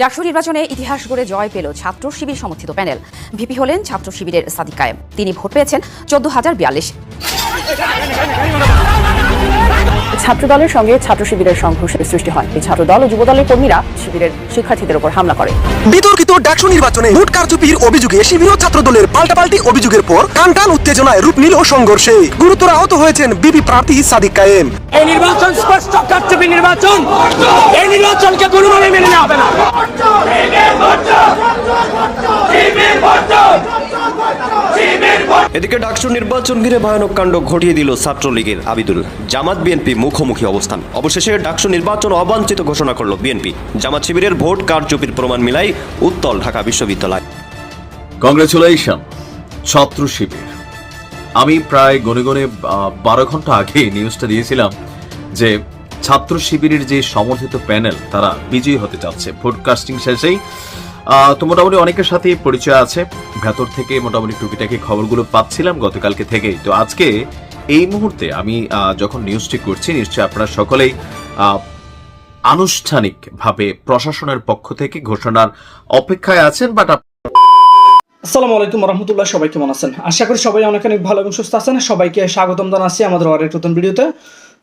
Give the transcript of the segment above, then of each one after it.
ডাকসু নির্বাচনে ইতিহাস গড়ে জয় পেল ছাত্র শিবির সমর্থিত প্যানেল। ভিপি হলেন ছাত্র শিবিরের সাদিক কায়েম। তিনি ভোট পেয়েছেন চোদ্দ হাজার বিয়াল্লিশ। ছাত্রদলের সঙ্গে ছাত্র শিবিরের সংঘর্ষের সৃষ্টি হয়। এই ছাত্রদল ও যুবদলের কর্মীরা শিবিরের শিক্ষার্থীদের উপর হামলা করে। বিতর্কিত ডাকসু নির্বাচনে ভোট কারচুপির অভিযোগে শিবির ও ছাত্রদলের পাল্টাপাল্টি অভিযোগের পর টান টান উত্তেজনায় রূপ নিল সংঘর্ষে। গুরুতর আহত হয়েছেন বিপি প্রার্থী সাদিক কায়েম। এই নির্বাচন স্পষ্ট কারচুপি নির্বাচন। এই নির্বাচনকে কোনোভাবে মেনে নেওয়া হবে না। এদিকে ডাকসু নির্বাচন ঘিরে ভয়ানক কাণ্ড ঘটিয়ে দিল ছাত্রলীগের আবিদুল। জামাত বিএনপি মুখোমুখি অবস্থান। অবশেষে ডাকসু নির্বাচন অবাঞ্ছিত ঘোষণা করল বিএনপি। জামাত শিবিরের ভোট কারচুপির প্রমাণ মিলাই উত্তল ঢাকা বিশ্ববিদ্যালয়। কংগ্রেচুলেশন ছাত্র শিবির। আমি প্রায় গনে গনে বারো ঘণ্টা আগে নিউজটা দিয়েছিলাম যে ছাত্র শিবিরের যে সমর্থিত প্যানেল তারা বিজয়ী হতে যাচ্ছে ভোটকাস্টিং শেষেই তো মোটামুটি অনেকের সাথে পরিচয় আছে। ভেতর থেকে মোটামুটি টুকিটাকি খবরগুলো পাচ্ছিলাম গতকালকে থেকেই। তো আজকে এই মুহূর্তে আমি যখন নিউজটি করছি, নিশ্চয়ই আপনারা সকলেই আনুষ্ঠানিকভাবে প্রশাসনের পক্ষ থেকে ঘোষণার অপেক্ষায় আছেন বাট আসসালামু আলাইকুম রহমতুল্লাহ, সবাই কেমন আছেন? আশা করি সবাই অনেক অনেক ভালো এবং সুস্থ আছেন। সবাইকে স্বাগতম জানাচ্ছি আমাদের আরেক নতুন ভিডিওতে।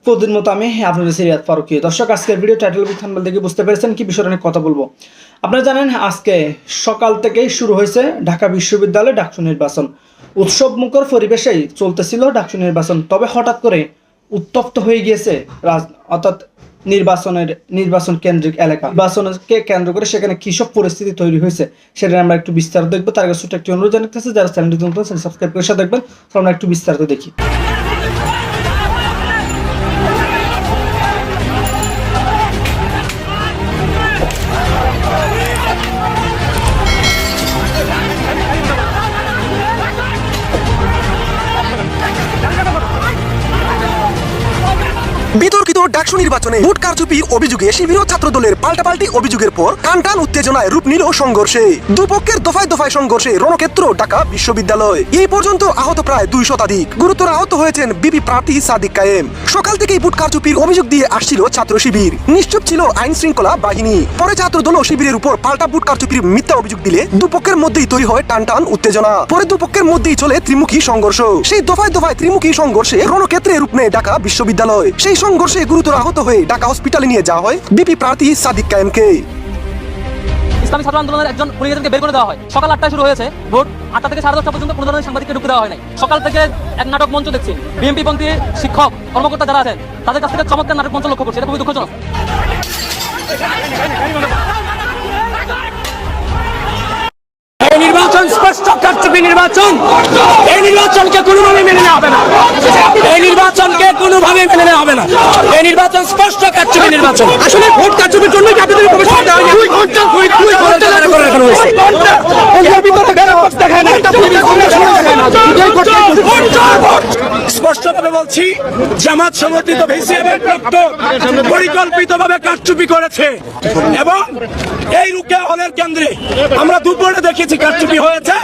প্রতিদিন মতো আমি আপনাদের সিরিয়াত ফারুকি দর্শক, আজকের ভিডিও টাইটেল থাম্বনেল দেখে বুঝতে পেরেছেন কি বিষয়ে অনেক কথা বলব। আপনারা জানেন, আজকে সকাল থেকেই শুরু হয়েছে ঢাকা বিশ্ববিদ্যালয়ে ডাকসু নির্বাচন। উৎসব মুখর পরিবেশেই চলতেছিল ডাকসু নির্বাচন। তবে হঠাৎ করে উত্তপ্ত হয়ে গিয়েছে রাজ অর্থাৎ নির্বাচনের নির্বাচন কেন্দ্রিক এলাকা। নির্বাচনকে কেন্দ্র করে সেখানে কি সব পরিস্থিতি তৈরি হয়েছে সেটা আমরা একটু বিস্তারিত দেখব। তার ছোট্ট একটি অনুরোধ জানাতেছে যারা চ্যানেলটি সাবস্ক্রাইব করে সাথে দেখবেন আমরা একটু বিস্তারিত দেখি। ডাকসু নির্বাচনে ভোট কারচুপির অভিযোগে শিবির ও ছাত্রদলের পাল্টাপাল্টি অভিযোগের পর টান উত্তেজনায় রূপ নিল সংঘর্ষে। দুপক্ষের দফায় দফায় সংঘর্ষে রণক্ষেত্র, ঢাকা বিশ্ববিদ্যালয়। এই পর্যন্ত আহত প্রায় দুই শতাধিক। গুরুতর আহত হয়েছেন বিপি প্রার্থী সাদিক কায়েম। সকাল থেকেই ভোট কারচুপির অভিযোগ দিয়ে আসছিল ছাত্র শিবির। নিশ্চুপ ছিল আইন শৃঙ্খলা বাহিনী। পরে ছাত্রদল ও শিবিরের উপর পাল্টা ভোট কারচুপির মিথ্যা অভিযোগ দিলে দুপক্ষের মধ্যেই তৈরি হয় টান উত্তেজনা। পরে দুপক্ষের মধ্যেই চলে ত্রিমুখী সংঘর্ষ। সেই দফায় দফায় ত্রিমুখী সংঘর্ষে রণক্ষেত্রে রূপ নেয় ঢাকা বিশ্ববিদ্যালয়। সেই সংঘর্ষে গুরুতর আহত হয়ে ঢাকা হসপিটালে নিয়ে যাওয়া হয়। বিপি প্রার্থী সাদিক কায়েমকে। ইসলামী ছাত্র আন্দোলনের একজন বের করে দেওয়া হয়। সকাল আটটায় শুরু হয়েছে। ভোট আটটা থেকে সাড়ে দশটা পর্যন্ত কোনো ধরনের সাংবাদিককে ঢুকতে দেওয়া হয় নাই। সকাল থেকে এক নাটক মঞ্চ দেখছি। বিএনপি পন্থী শিক্ষক কর্মকর্তা যারা আছেন তাদের কাছ থেকে চমৎকার নাটক মঞ্চ লক্ষ্য করছে। এটা খুবই দুঃখজনক। নির্বাচন স্পষ্ট কারচুপি নির্বাচন। এই নির্বাচনকে কোনোভাবে মেনে নেওয়া হবে না এই নির্বাচনকে কোনোভাবে মেনে নেওয়া হবে না। এই নির্বাচন স্পষ্ট কারচুপি নির্বাচন। আসলে ভোট কারচুপির জন্য কি আপনাদের প্রবেশ করতে হয় দুই ঘণ্টা দুই দুই ঘণ্টা ধরে করে রাখানো হয়েছে স্পষ্টভাবে বলছি জামাত সমর্থিত ভিসিএমের পরিকল্পিতভাবে কারচুপি করেছে এবং এই রুকে হলের কেন্দ্রে আমরা দুপুরে দেখেছি কারচুপি হয়েছে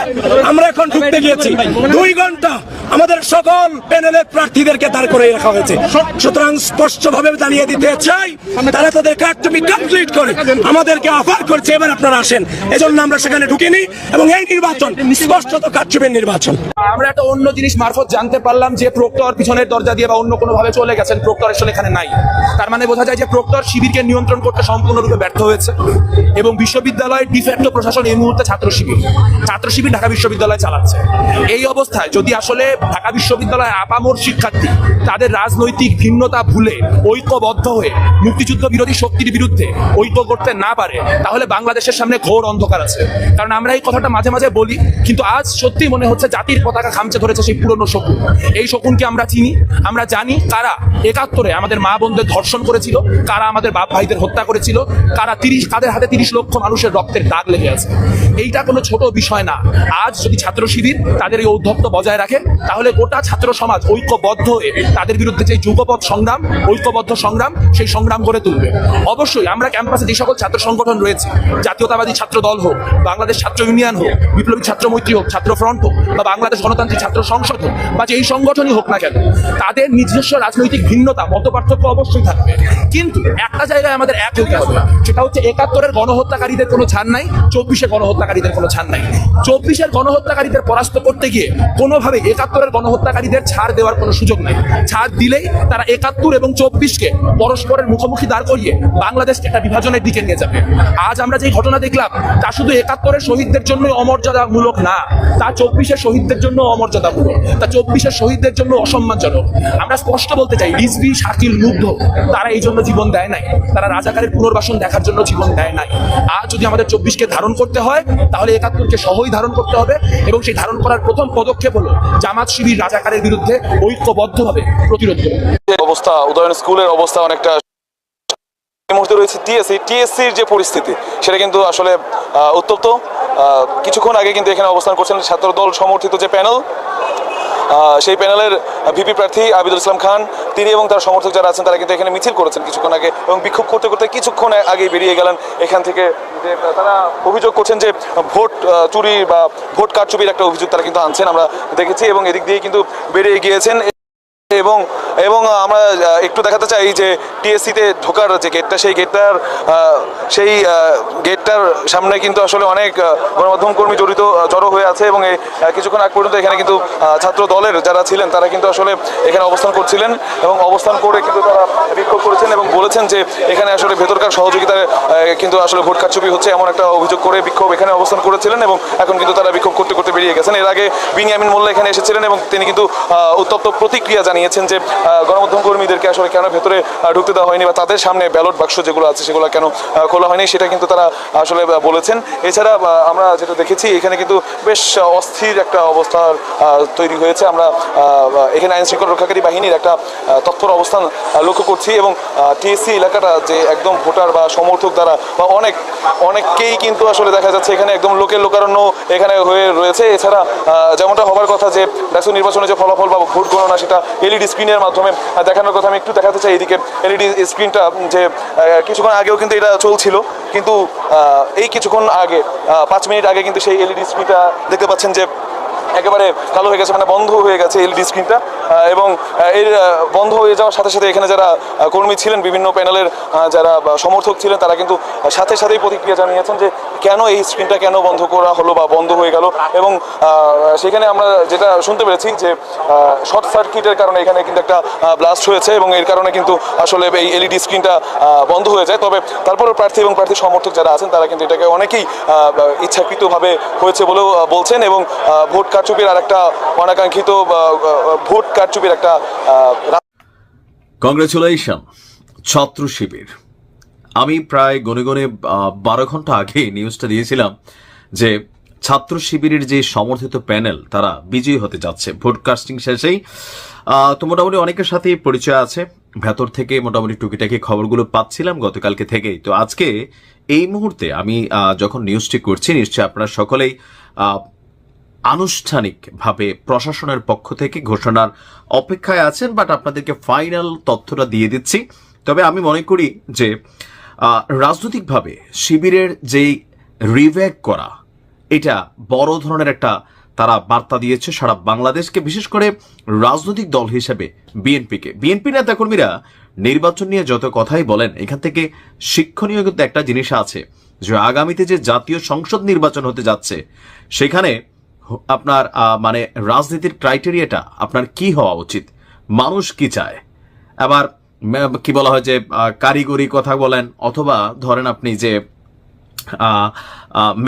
আমরা এখন ঢুকতে গিয়েছি। দুই ঘণ্টা আমাদের সকল প্যানেলের প্রার্থীদেরকে দাঁড় করে রাখা হয়েছে। সুতরাং স্পষ্টভাবে জানিয়ে দিতে চাই, তারা তাদের কারচুপি কমপ্লিট করে, আমাদেরকে অফার করছে, এবার আপনারা আসেন। এজন্য আমরা সেখানে ঢুকিনি এবং এই নির্বাচন, স্পষ্টত কারচুপির নির্বাচন। আমরা একটা অন্য জিনিস মারফত জানতে পারলাম যে প্রক্টর পিছনের দরজা দিয়ে বা অন্য কোনো ভাবে চলে গেছেন, প্রক্টর আসলে এখানে নাই। তার মানে বোঝা যায় যে প্রক্টর শিবিরকে নিয়ন্ত্রণ করতে সম্পূর্ণরূপে ব্যর্থ হয়েছে এবং বিশ্ববিদ্যালয়ের ডিফ্যাক্টো প্রশাসন এই মুহূর্তে ছাত্র শিবির। ছাত্র শিবির ঢাকা বিশ্ববিদ্যালয় চালাচ্ছে। এই অবস্থায় যদি আসলে ঢাকা বিশ্ববিদ্যালয়ের আপামোর শিক্ষার্থী, তাদের রাজনৈতিক ভিন্নতা ভুলে ঐক্যবদ্ধ হয়ে মুক্তিযুদ্ধ বিরোধী শক্তির বিরুদ্ধে ঐক্য করতে না পারে, তাহলে বাংলাদেশের সামনে ঘোর অন্ধকার আছে। কারণ আমরা এই কথাটা মাঝে মাঝে বলি, কিন্তু আজ সত্যি মনে হচ্ছে জাতির পতাকা খামচে ধরেছে সেই পুরনো শকুন। এই শকুনকে আমরা চিনি, আমরা জানি কারা একাত্তরে আমাদের মা বোনদের ধর্ষণ করেছিল, কারা আমাদের বাপ ভাইদের হত্যা করেছিল, কারা তিরিশ, কাদের হাতে তিরিশ লক্ষ মানুষের রক্তের দাগ লেগে আছে। এইটা কোনো ছোট বিষয় না। আজ যদি ছাত্র শিবির তাদের এই ঔদ্ধত্য বজায় রাখে, তাহলে গোটা ছাত্র সমাজ ঐক্যবদ্ধ হয়ে তাদের বিরুদ্ধে যে যুগপথ সংগ্রাম, ঐক্যবদ্ধ সংগ্রাম, সেই সংগ্রাম গড়ে তুলবে। অবশ্যই আমরা ক্যাম্পাসে যে সকল ছাত্র সংগঠন রয়েছে, জাতীয়তাবাদী ছাত্র দল হোক, বাংলাদেশ ছাত্র ইউনিয়ন হোক, বিপ্লবী ছাত্র মৈত্রী হোক, ছাত্র ফ্রন্ট হোক, বা বাংলাদেশ গণতান্ত্রিক ছাত্র সংসদ হোক, বা যেই সংগঠনই হোক না কেন, তাদের নিজস্ব রাজনৈতিক ভিন্নতা, মত পার্থক্য অবশ্যই থাকবে। কিন্তু একটা জায়গায় আমাদের এক হতে হবে, সেটা হচ্ছে একাত্তরের গণহত্যাকারীদের কোনো ছাড় নাই, চব্বিশে গণহত্যাকারীদের কোনো ছাড় নাই। চব্বিশের গণহত্যাকারীদের পরাস্ত করতে গিয়ে কোনোভাবে একাত্তরের গণহত্যাকারীদের ছাড় দেওয়ার কোনো সুযোগ নেই। ছাড় দিলেই তারা একাত্তর এবং চব্বিশকে পরস্পরের মুখোমুখি দাঁড় করিয়ে বাংলাদেশকে একটা বিভাজনের দিকে নিয়ে যাবে। আজ আমরা যে ঘটনা দেখলাম, তা শুধু একাত্তরের শহীদদের জন্য অমর্যাদামূলক না, তা চব্বিশের শহীদদের জন্য অমর্যাদামূলক, তা চব্বিশের শহীদদের জন্য অসম্মানজনক। আমরা স্পষ্ট বলতে চাই, রিজভি, শাকিল, মুগ্ধ, তারা এই জন্য জীবন দেয় নাই। তারা রাজাকারের পুনর্বাসন দেখার জন্য জীবন দেয় নাই। আজ যদি আমাদের চব্বিশকে ধারণ করতে হয়, তাহলে একাত্তরকে সহই ধারণ করতে হবে এবং সেই ধারণ করার প্রথম পদক্ষেপ হলো জামাত শিবির রাজাকারের বিরুদ্ধে ঐক্যবদ্ধভাবে প্রতিরোধ করবে। অবস্থা, উদয়ন স্কুলের অবস্থা অনেকটা এই মুহূর্তে রয়েছে টিএসসি টিএসসির যে পরিস্থিতি, সেটা কিন্তু আসলে উত্তপ্ত। কিছুক্ষণ আগে কিন্তু এখানে অবস্থান করছেন ছাত্র দল সমর্থিত যে প্যানেল সেই প্যানেলের ভিপি প্রার্থী আবিদুল ইসলাম খান। তিনি এবং তার সমর্থক যারা আছেন, তারা কিন্তু এখানে মিছিল করেছেন কিছুক্ষণ আগে এবং বিক্ষোভ করতে করতে কিছুক্ষণ আগে বেরিয়ে গেলেন এখান থেকে। যে তারা অভিযোগ করছেন যে ভোট চুরি বা ভোট কারচুপির একটা অভিযোগ তারা কিন্তু আনছেন, আমরা দেখেছি এবং এদিক দিয়ে কিন্তু বেরিয়ে গিয়েছেন। এবং এবং আমরা একটু দেখাতে চাই যে টিএসসিতে ঢোকার যে গেটটা সেই গেটটার সেই গেটটার সামনে কিন্তু আসলে অনেক গণমাধ্যম কর্মী জড়িত জড়ো হয়ে আছে এবং কিছুক্ষণ আগ পর্যন্ত এখানে কিন্তু ছাত্র দলের যারা ছিলেন, তারা কিন্তু আসলে এখানে অবস্থান করছিলেন এবং অবস্থান করে কিন্তু তারা বিক্ষোভ করেছেন এবং বলেছেন যে এখানে আসলে ভেতরকার সহযোগিতায় কিন্তু আসলে ভোট কারচুপি হচ্ছে এমন একটা অভিযোগ করে বিক্ষোভ এখানে অবস্থান করেছিলেন এবং এখন কিন্তু তারা বিক্ষোভ করতে করতে বেরিয়ে গেছেন। এর আগে বিনিয়ামিন মোল্লা এখানে এসেছিলেন এবং তিনি কিন্তু উত্তপ্ত প্রতিক্রিয়া জানিয়েছেন যে গণমাধ্যম কর্মীদেরকে আসলে কেন ভেতরে ঢুকতে দেওয়া হয়নি বা তাদের সামনে ব্যালট বাক্স যেগুলো আছে সেগুলো কেন খোলা হয়নি সেটা কিন্তু তারা আসলে বলেছেন। এছাড়া আমরা যেটা দেখেছি, এখানে কিন্তু বেশ অস্থির একটা অবস্থার তৈরি হয়েছে। আমরা এখানে আইন শৃঙ্খলা রক্ষাকারী বাহিনীর একটা তৎপর অবস্থান লক্ষ্য করছি এবং টিএসসি এলাকাটা যে একদম ভোটার বা সমর্থক দ্বারা, বা অনেক, অনেককেই কিন্তু আসলে দেখা যাচ্ছে এখানে একদম লোকের লোকারণ্য এখানে হয়ে রয়েছে। এছাড়া যেমনটা হবার কথা যে, ডাকসু নির্বাচনে যে ফলাফল বা ভোট গণনা সেটা এলইডি স্ক্রিনের মাধ্যমে দেখানোর কথা আমি একটু দেখাতে চাই এদিকে এলইডি স্ক্রিনটা যে কিছুক্ষণ আগেও কিন্তু এটা চলছিল, কিন্তু এই কিছুক্ষণ আগে পাঁচ মিনিট আগে কিন্তু সেই এলইডি স্ক্রিনটা দেখতে পাচ্ছেন যে একেবারে কালো হয়ে গেছে মানে বন্ধ হয়ে গেছে এলইডি স্ক্রিনটা এবং এর বন্ধ হয়ে যাওয়ার সাথে সাথে এখানে যারা কর্মী ছিলেন, বিভিন্ন প্যানেলের যারা সমর্থক ছিলেন, তারা কিন্তু সাথে সাথেই প্রতিক্রিয়া জানিয়েছেন যে কেন এই স্ক্রিনটা কেন বন্ধ করা হলো বা বন্ধ হয়ে গেল। এবং সেখানে আমরা যেটা শুনতে পেরেছি যে শর্ট সার্কিটের কারণে এখানে কিন্তু একটা ব্লাস্ট হয়েছে এবং এর কারণে কিন্তু আসলে এই এলইডি স্ক্রিনটা বন্ধ হয়ে যায়। তবে তারপরেও প্রার্থী এবং প্রার্থী সমর্থক যারা আছেন, তারা কিন্তু এটাকে অনেকেই ইচ্ছাকৃতভাবে হয়েছে বলেও বলছেন এবং ভোট কারচুপির আর একটা অনাকাঙ্ক্ষিত ভোট কারচুপির একটা কংগ্রেচুলেশন ছাত্র শিবির। আমি প্রায় গনে গনে বারো ঘণ্টা আগে নিউজটা দিয়েছিলাম যে ছাত্র শিবিরের যে সমর্থিত প্যানেল তারা বিজয়ী হতে যাচ্ছে। ভোট কাস্টিং শেষেই তো মোটামুটি অনেকের সাথে পরিচয় আছে। ভেতর থেকে মোটামুটি টুকিটাকি খবরগুলো পাচ্ছিলাম গতকালকে থেকেই। তো আজকে এই মুহূর্তে আমি যখন নিউজটি করছি, নিশ্চয়ই আপনারা সকলেই আনুষ্ঠানিকভাবে প্রশাসনের পক্ষ থেকে ঘোষণার অপেক্ষায় আছেন বাট আপনাদেরকে ফাইনাল তথ্যটা দিয়ে দিচ্ছি। তবে আমি মনে করি যে রাজনৈতিকভাবে শিবিরের যেই রিভ্যাক করা, এটা বড় ধরনের একটা তারা বার্তা দিয়েছে সারা বাংলাদেশকে, বিশেষ করে রাজনৈতিক দল হিসেবে বিএনপিকে। বিএনপি নেতাকর্মীরা নির্বাচন নিয়ে যত কথাই বলেন, এখান থেকে শিক্ষণীয় কিন্তু একটা জিনিস আছে যে, আগামীতে যে জাতীয় সংসদ নির্বাচন হতে যাচ্ছে, সেখানে আপনার মানে রাজনীতির ক্রাইটেরিয়াটা আপনার কি হওয়া উচিত? মানুষ কি চায়? আবার কি বলা হয় যে কারিগরি কথা বলেন অথবা ধরেন আপনি যে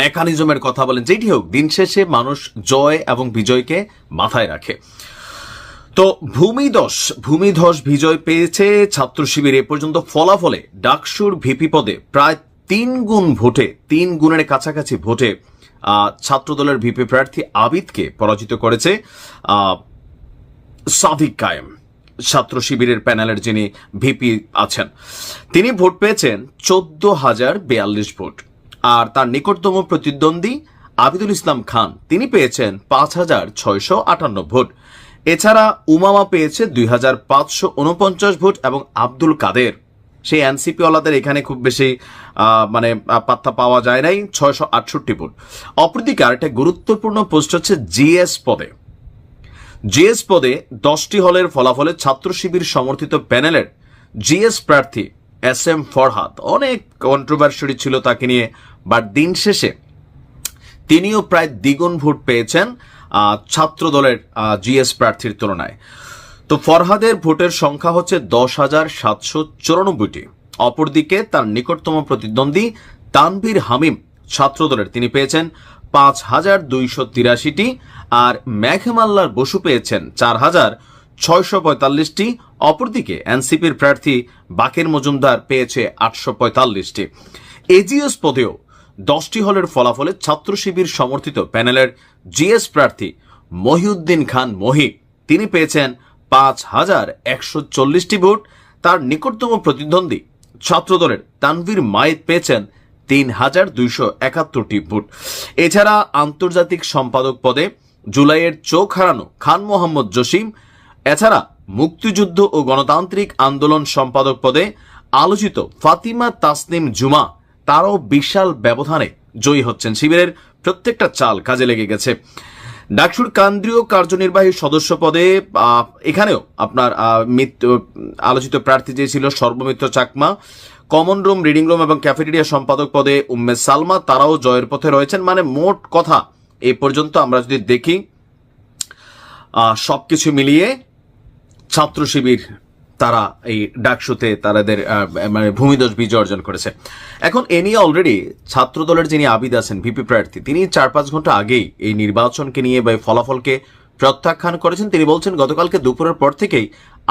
মেকানিজমের কথা বলেন যেটি হোক, দিন শেষে মানুষ জয় এবং বিজয়কে মাথায় রাখে। তো ভূমিদশ ভূমিধস বিজয় পেয়েছে ছাত্র শিবির এ পর্যন্ত। ফলাফলে ডাকসুর ভিপি পদে প্রায় তিন গুণ ভোটে তিন গুণের কাছাকাছি ভোটে ছাত্রদলের ভিপি প্রার্থী আবিদকে পরাজিত করেছে সাদিক কায়েম, ছাত্র শিবিরের প্যানেলের যিনি ভিপি আছেন। তিনি ভোট পেয়েছেন চোদ্দ হাজার বিয়াল্লিশ ভোট। আর তার নিকটতম প্রতিদ্বন্দ্বী আবিদুল ইসলাম খান, তিনি পেয়েছেন পাঁচ হাজার ছয়শো আটান্ন ভোট। এছাড়া উমামা পেয়েছে দুই হাজার পাঁচশো উনপঞ্চাশ ভোট এবং আব্দুল কাদের সেই এনসিপি ওয়ালাদের এখানে খুব বেশি মানে পাত্তা পাওয়া যায় নাই, ছয়শো আটষট্টি ভোট। অপরদিকে আরেকটা গুরুত্বপূর্ণ পোস্ট হচ্ছে জিএস পদে। জিএস পদে দশটি হলের ফলাফলে ছাত্র শিবির সমর্থিত প্যানেলের জিএস প্রার্থী এস এম ফরহাদ। অনেক কন্ট্রোভার্সি ছিল তাকে নিয়ে বাট দিন শেষে তিনিও প্রায় দ্বিগুণ ভোট পেয়েছেন ছাত্র দলের জিএস প্রার্থীর তুলনায়। তো ফরহাদের ভোটের সংখ্যা হচ্ছে দশ হাজার সাতশো চুরানব্বইটি। অপরদিকে তার নিকটতম প্রতিদ্বন্দ্বী তানভীর হামিম ছাত্রদলের তিনি পেয়েছেন পাঁচ হাজার দুইশো তিরাশিটি আর মেঘমাল্লার বসু পেয়েছেন চার হাজার ছয়শো পঁয়তাল্লিশটি। অপরদিকে এনসিপির প্রার্থী বাকের মজুমদার পেয়েছে আটশো পঁয়তাল্লিশটি। এজিএস পদেও দশটি হলের ফলাফলে ছাত্র শিবির সমর্থিত প্যানেলের জিএস প্রার্থী মহিউদ্দিন খান মহি তিনি পেয়েছেন পাঁচ হাজার একশো চল্লিশটি ভোট। তার নিকটতম প্রতিদ্বন্দ্বী ছাত্রদলের তানভীর মায়েদ পেয়েছেন তিন হাজার দুইশো একাত্তরটি ভোট। এছাড়া আন্তর্জাতিক সম্পাদক পদে জুলাইয়ের চোখ হারানো খান মোহাম্মদ জসিম, এছাড়া মুক্তিযুদ্ধ ও গণতান্ত্রিক আন্দোলন সম্পাদক পদে আলোচিত ফাতিমা তাসনিম জুমা, তারও বিশাল ব্যবধানে জয়ী হচ্ছেন শিবিরের প্রত্যেকটা চাল কাজে লেগে গেছে। ডাকসুর কেন্দ্রীয় কার্যনির্বাহী সদস্য পদে এখানেও আপনার আলোচিত প্রার্থী যে ছিল Sarbamitra Chakma, common room, reading room এবং ক্যাফেটেরিয়া সম্পাদক পদে উম্মে সালমা, তারাও জয়ের পথে রয়েছেন। মানে মোট কথা, এ পর্যন্ত আমরা যদি দেখি সব সবকিছু মিলিয়ে ছাত্র শিবির তারা এই ডাকসুতে তাদের মানে ভূমিদোষ বিজয় অর্জন করেছে। এখন এ নিয়ে অলরেডি ছাত্র দলের যিনি আবিদ আছেন, ভিপি প্রার্থী, তিনি চার পাঁচ ঘণ্টা আগেই এই নির্বাচনকে নিয়ে বা ফলাফলকে প্রত্যাখ্যান করেছেন। তিনি বলছেন, গতকালকে দুপুরের পর থেকেই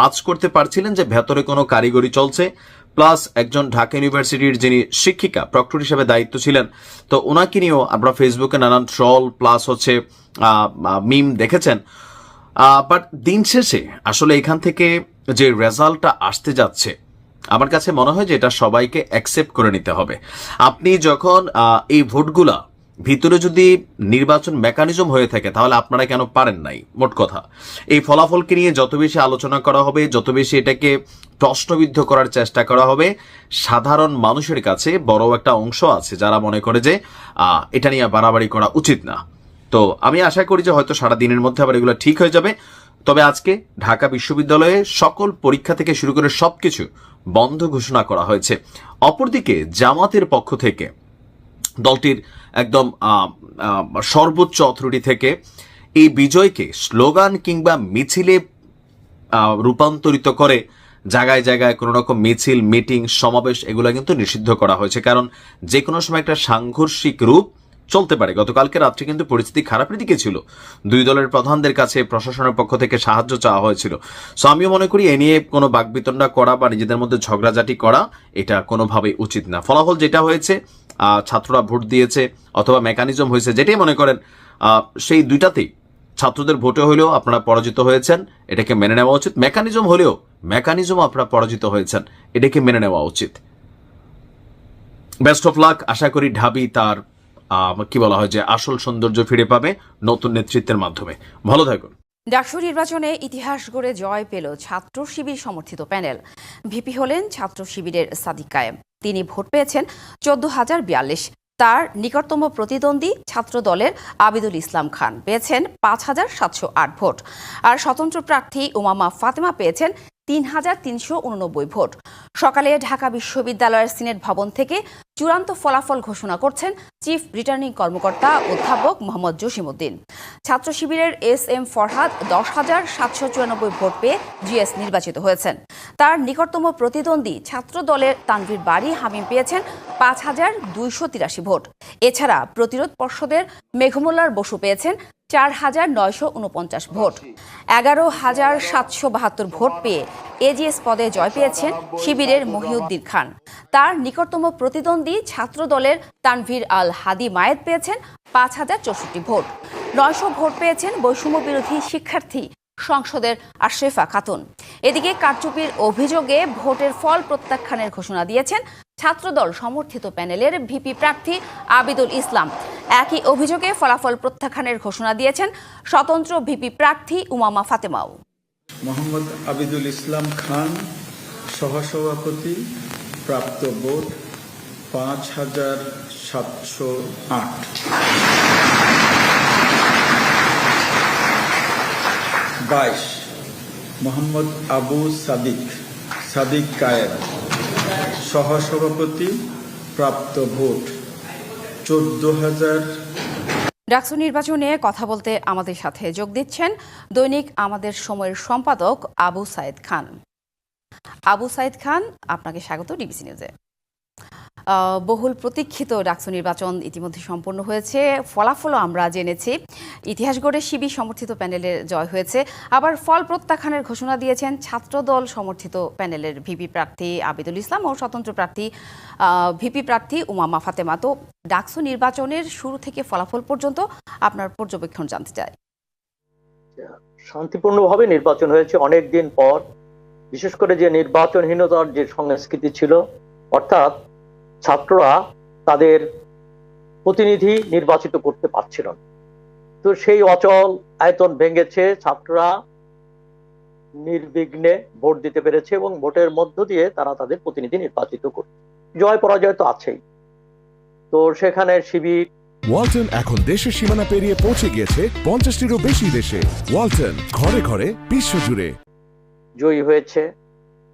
আজ করতে পারছিলেন যে ভেতরে কোনো কারিগরি চলছে। প্লাস একজন ঢাকা ইউনিভার্সিটির যিনি শিক্ষিকা, প্রক্টর হিসেবে দায়িত্ব ছিলেন। তো ওনাকে নিয়েও আমরা ফেসবুকে নানান ট্রল প্লাস হচ্ছে মিম দেখেছেন। বাট দিন শেষে আসলে এখান থেকে যে রেজাল্টটা আসতে যাচ্ছে, আমার কাছে মনে হয় যে এটা সবাইকে অ্যাকসেপ্ট করে নিতে হবে। আপনি যখন এই ভোটগুলা ভিতরে যদি নির্বাচন মেকানিজম হয়ে থাকে, তাহলে আপনারা কেন পারেন নাই? মোট কথা। এই ফলাফলকে নিয়ে যত বেশি আলোচনা করা হবে, যত বেশি এটাকে প্রশ্নবিদ্ধ করার চেষ্টা করা হবে, সাধারণ মানুষের কাছে বড় একটা অংশ আছে যারা মনে করে যে এটা নিয়ে বাড়াবাড়ি করা উচিত না। তো আমি আশা করি যে হয়তো সারা দিনের মধ্যে আবার এগুলো ঠিক হয়ে যাবে। তবে আজকে ঢাকা বিশ্ববিদ্যালয়ে সকল পরীক্ষা থেকে শুরু করে সবকিছু বন্ধ ঘোষণা করা হয়েছে। অপরদিকে জামাতের পক্ষ থেকে, দলটির একদম সর্বোচ্চ অথরিটি থেকে এই বিজয়কে স্লোগান কিংবা মিছিলে রূপান্তরিত করে জায়গায় জায়গায় কোনো রকম মিছিল, মিটিং, সমাবেশ এগুলো কিন্তু নিষিদ্ধ করা হয়েছে। কারণ যে কোনো সময় একটা সাংঘর্ষিক রূপ চলতে পারে। গতকালকে রাত্রে কিন্তু পরিস্থিতি খারাপের দিকে ছিল। দুই দলের প্রধানদের কাছে প্রশাসনের পক্ষ থেকে সাহায্য চাওয়া হয়েছিল। সো আমিও মনে করি, এ নিয়ে কোনো বাকবিতণ্ডা করা বা নিজেদের মধ্যে ঝগড়াঝাটি করা এটা কোনোভাবেই উচিত না। ফলাফল যেটা হয়েছে ছাত্ররা ভোট দিয়েছে অথবা মেকানিজম হয়েছে যেটাই মনে করেন সেই দুইটাতেই ছাত্রদের ভোটে হলেও আপনারা পরাজিত হয়েছেন, এটাকে মেনে নেওয়া উচিত। মেকানিজম হলেও মেকানিজম আপনারা পরাজিত হয়েছেন, এটাকে মেনে নেওয়া উচিত। বেস্ট অফ লাক আশা করি ঢাবি তার কি বলা হয় যে আসল সৌন্দর্য ফিরে পাবে নতুন নেতৃত্বের মাধ্যমে। ভালো থাকুন। ডাকসু নির্বাচনে ইতিহাস গড়ে জয় পেল ছাত্র শিবির সমর্থিত প্যানেল। ভিপি হলেন ছাত্র শিবিরের সাদিক কায়েম। তিনি ভোট পেয়েছেন চোদ্দ হাজার বিয়াল্লিশ। তার নিকটতম প্রতিদ্বন্দ্বী ছাত্র দলের আবিদুল ইসলাম খান পেয়েছেন পাঁচ হাজার সাতশো আট ভোট। আর স্বতন্ত্র প্রার্থী উমামা ফাতেমা পেয়েছেন তিন হাজার তিনশো উননব্বই ভোট। সকালে ঢাকা বিশ্ববিদ্যালয়ের সিনেট ভবন থেকে চূড়ান্ত ফলাফল ঘোষণা করছেন চিফ রিটার্নিং কর্মকর্তা অধ্যাপক মোহাম্মদ জসিমউদ্দিন। ছাত্র শিবিরের এস এম ফরহাদ দশ হাজার সাতশো চুরানব্বই ভোট পেয়ে জিএস নির্বাচিত হয়েছেন। তার নিকটতম প্রতিদ্বন্দ্বী ছাত্র দলের তানভীর বাড়ি হামিম পেয়েছেন পাঁচ হাজার দুইশো তিরাশি ভোট। এছাড়া প্রতিরোধ পর্ষদের মেঘমুল্লার বসু পেয়েছেন চার হাজার নয়শো উনপঞ্চাশ ভোট। এগারো হাজার সাতশো বাহাত্তর ভোট পেয়ে এজিএস পদে জয় পেয়েছেন শিবিরের মহিউদ্দিন খান। তার নিকটতম প্রতিদ্বন্দ্বী ছাত্র দলের তানভীর আল হাদি মায়েদ পেয়েছেন পাঁচ হাজার চৌষট্টি ভোট। নয়শো ভোট পেয়েছেন বৈষম্য বিরোধী শিক্ষার্থী সংসদের আশরেফা খাতুন। এদিকে কারচুপির অভিযোগে ভোটের ফল প্রত্যাখ্যানের ঘোষণা দিয়েছেন ছাত্রদল সমর্থিত প্যানেলের ভিপি প্রার্থী আবিদুল ইসলাম। একই অভিযোগে ফলাফল প্রত্যাখ্যানের ঘোষণা দিয়েছেন স্বতন্ত্র ভিপি প্রার্থী উমামা ফাতেমাও। মোহাম্মদ আবিদুল ইসলাম খান সহসভাপতি, প্রাপ্ত ভোট পাঁচ হাজার সাতশো আট। বাইশ। মোহাম্মদ আবু সাদিক সাদিক কায়ের সহসভাপতি, প্রাপ্ত ভোট চোদ্দ হাজার ডাকসু নির্বাচনে কথা বলতে আমাদের সাথে যোগ দিচ্ছেন দৈনিক আমাদের সময়ের সম্পাদক আবু সাইদ খান। আবু সাইদ খান, আপনাকে স্বাগত ডিবিসি নিউজে। বহুল প্রতীক্ষিত ডাকসু নির্বাচন ইতিমধ্যে সম্পন্ন হয়েছে। ফলাফলও আমরা জেনেছি। ইতিহাস গড়ে শিবির সমর্থিত প্যানেলের জয় হয়েছে। আবার ফল প্রত্যাখ্যানের ঘোষণা দিয়েছেন ছাত্রদল সমর্থিত প্যানেলের ভিপি প্রার্থী আবিদুল ইসলাম ও স্বতন্ত্র প্রার্থী ভিপি প্রার্থী উমামা ফাতেমা। তো ডাকসু নির্বাচনের শুরু থেকে ফলাফল পর্যন্ত আপনার পর্যবেক্ষণ জানতে চাই। শান্তিপূর্ণভাবে নির্বাচন হয়েছে অনেক দিন পর। বিশেষ করে যে নির্বাচনহীনতার যে সংস্কৃতি ছিল, অর্থাৎ ছাত্ররা তাদের প্রতিনিধি নির্বাচিত করতে পারছিল না। তো সেই অচল আয়তন ভেঙেছে ছাত্ররা নির্বিঘ্নে ভোট দিতে পেরেছে এবং ভোটের মধ্য দিয়ে তারা তাদের প্রতিনিধি নির্বাচিত করছে জয় পরাজয় তো আছেই। তো সেখানে শিবির ওয়ালটন এখন দেশের সীমানা পেরিয়ে পৌঁছে গিয়েছে পঞ্চাশটিরও বেশি দেশে। ওয়ালটন ঘরে ঘরে বিশ্বজুড়ে জয়ী হয়েছে।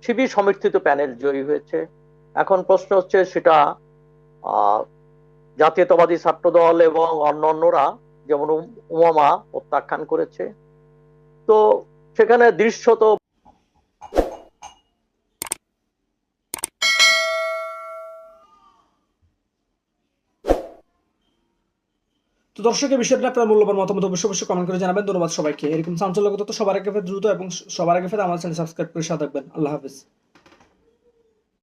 শিবির সমর্থিত প্যানেল জয়ী হয়েছে। এখন প্রশ্ন হচ্ছে সেটা জাতীয়তাবাদী ছাত্রদল এবং অন্য অন্যরা যেমন উমামা প্রত্যাখ্যান করেছে। তো সেখানে দৃশ্যত তো দর্শকের বিষয়টা আপনার মূল্যবান মতামত অবশ্যই অবশ্যই কমেন্ট করে জানাবেন। ধন্যবাদ সবাইকে। এরকম চাঞ্চল্যকতা তো সবার আগে দ্রুত এবং সবার আগে ফের আমার চ্যানেল সাবস্ক্রাইব করে সাথে থাকবেন। আল্লাহ হাফিজ।